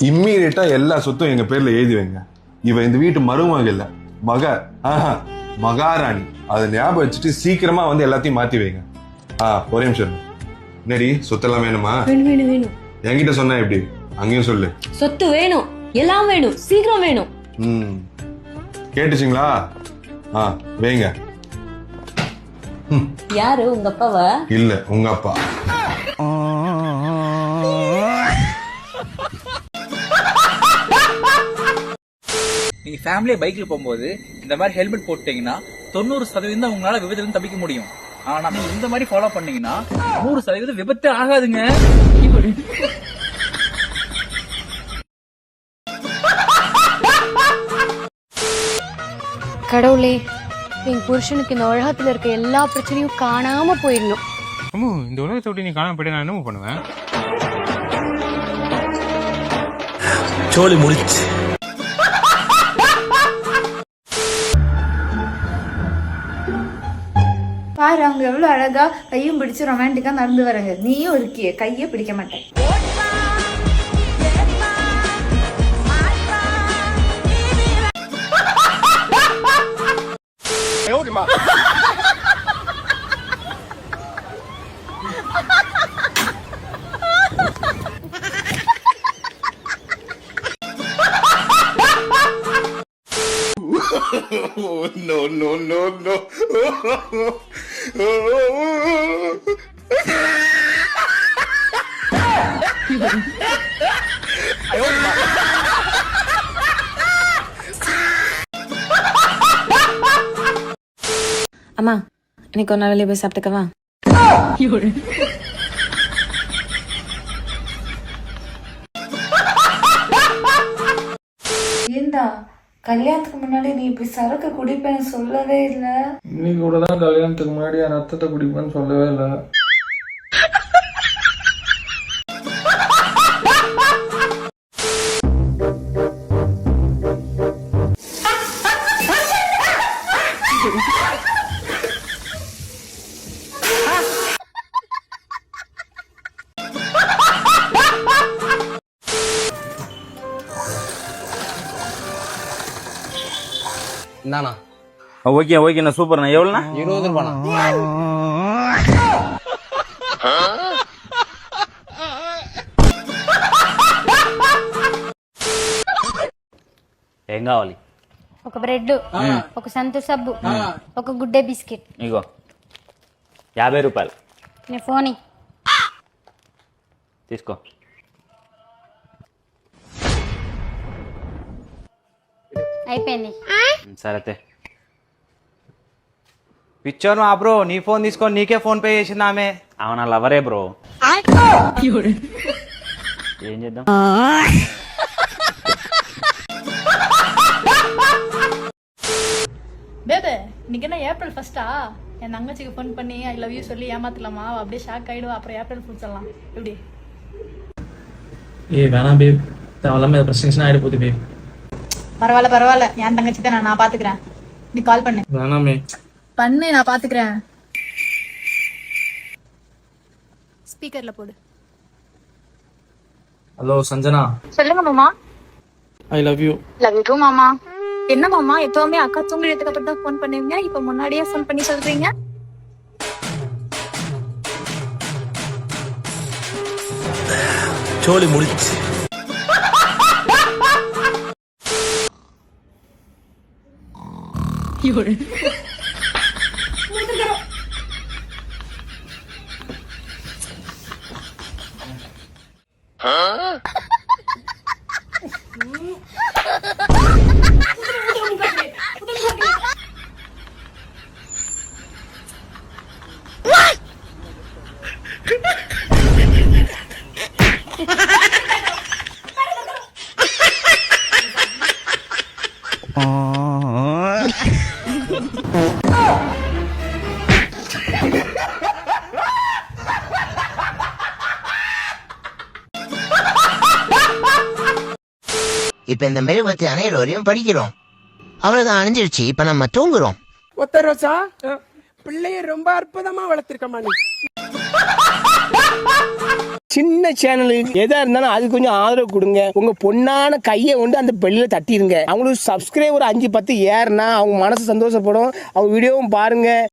இம்மீடியட்டா எல்லா சொத்தும் எங்க பேர்ல எழுதி வைங்க இவ இந்த வீட்டு மருமக இல்ல மக ஆஹா மகாராணி. அதை ஞாபகம் வச்சுட்டு சீக்கிரமா வந்து எல்லாத்தையும் மாத்தி வைங்க ஆ ஒரே நிமிஷம். என்னடி சொத்தெல்லாம் வேணுமா? வேணும் வேணும் வேணும். என்கிட்ட சொன்னா எப்படி? அங்கேயும் சொல்லு. சொத்து வேணும். எல்லாம் வேணும். சீக்கிரம் வேணும். ம். கேட்டுச்சுங்களா? ஆ வைங்க. யாரு? உங்க அப்பாவா? இல்ல உங்க அப்பா. நீங்க ஃபேமிலியா பைக்ல போகும்போது இந்த மாதிரி ஹெல்மெட் போட்டீங்கன்னா தொண்ணூறு சதவீதம் தான் உங்களால விபத்துல இருந்து தப்பிக்க முடியும். ஆனா நீங்க இந்த மாதிரி ஃபாலோ பண்ணீங்கன்னா நூறு சதவீதம் விபத்தே ஆகாதுங்க. கடவுளே என் புருஷனுக்கு இந்த உலகத்துல இருக்க எல்லா பிரச்சனையும் காணாம போயிடணும். அம்மு இந்த உலகத்தை விட்டு நீ காணாம போயிட்டு நான் என்ன பண்ணுவேன் சோலி முடிச்சு பாரு அவங்க எவ்வளவு அழகா கையும் பிடிச்சு ரொமான்டிக்கா நடந்து வராங்க. நீயும் இருக்கிய கையை பிடிக்க மாட்டேன். அம்மா இன்னைக்கு ஒரு நாள் வெளியே போய் சாப்பிட்டுக்கவா கல்யாணத்துக்கு முன்னாடி நீ இப்படி சரக்கு குடிப்பேன்னு சொல்லவே இல்ல. இன்னைக்கு கூட தான் கல்யாணத்துக்கு முன்னாடி என் ரத்தத்தை குடிப்பேன்னு சொல்லவே இல்லை. இந்தாண்ணா ஓகே ஓகேண்ணா சூப்பர்ண்ணா எவ்வளோண்ணா இருபது ரூபாண்ணா ఏం కావాలి ఒక బ్రెడ్ ఒక సంతూర్ సబ్బు ఒక గుడ్డే బిస్కెట్ ఇగో యాభై రూపాయలు నీ ఫోన్ ఇ. తీసుకో అయిపోయింది సరే పిచ్చోను ఆ బ్రో నీ ఫోన్ తీసుకొని నీకే ఫోన్ పే చేసింది ఆమె అవునా లవరే బ్రో ఏం చేద్దాం பேபே இன்னைக்கு என்ன ஏப்ரல் ஃபர்ஸ்டா என் தங்கச்சிக்கு ஃபோன் பண்ணி ஐ லவ் யூ சொல்லி ஏமாத்தலாமா அவ அப்படியே ஷாக் ஆயிடுவா அப்புறம் ஏப்ரல் ஃபுல் சொல்லலாம் எப்படி ஏய் வேணாம் பேப் தேவையில்லாம பிரச்சனை ஆயிட போகுது பேப் பரவாயில்ல பரவாயில்ல. என் தங்கச்சி தான் நான் பாத்துக்கிறேன். நீ கால் பண்ணு. வேணாமே. பண்ணு நான் பாத்துக்கிறேன். ஸ்பீக்கர்ல போடு. ஹலோ சஞ்சனா? சொல்லுங்க மாமா. I love you love you மாமா. என்ன மாமா? எப்பவுமே அக்கா தூங்குறதுக்கு அப்புறம் தான் ஃபோன் பண்ணுவீங்க? இப்ப முன்னாடியே ஃபோன் பண்ணி சொல்றீங்க? சோலி முடிச்சு করে Huh? இப்ப இந்த மெழுகுவத்தி அணையிற வரையும் படிக்கிறோம். அவ்வளவுதான் அணைஞ்சிருச்சு. இப்ப நம்ம தூங்குறோம். ஒத்த ரோசா பிள்ளைய ரொம்ப அற்புதமா வளர்த்திருக்கமா நீ. சின்ன சேனல் எதா இருந்தாலும் அது கொஞ்சம் ஆதரவு கொடுங்க. உங்க பொண்ணான கையை கொண்டு அந்த பெல்லில தட்டிடுங்க அவங்களுக்கு சப்ஸ்கிரைபர் அஞ்சு பத்து ஏறுனா அவங்க மனசு சந்தோஷப்படும். அவங்க வீடியோவும் பாருங்க.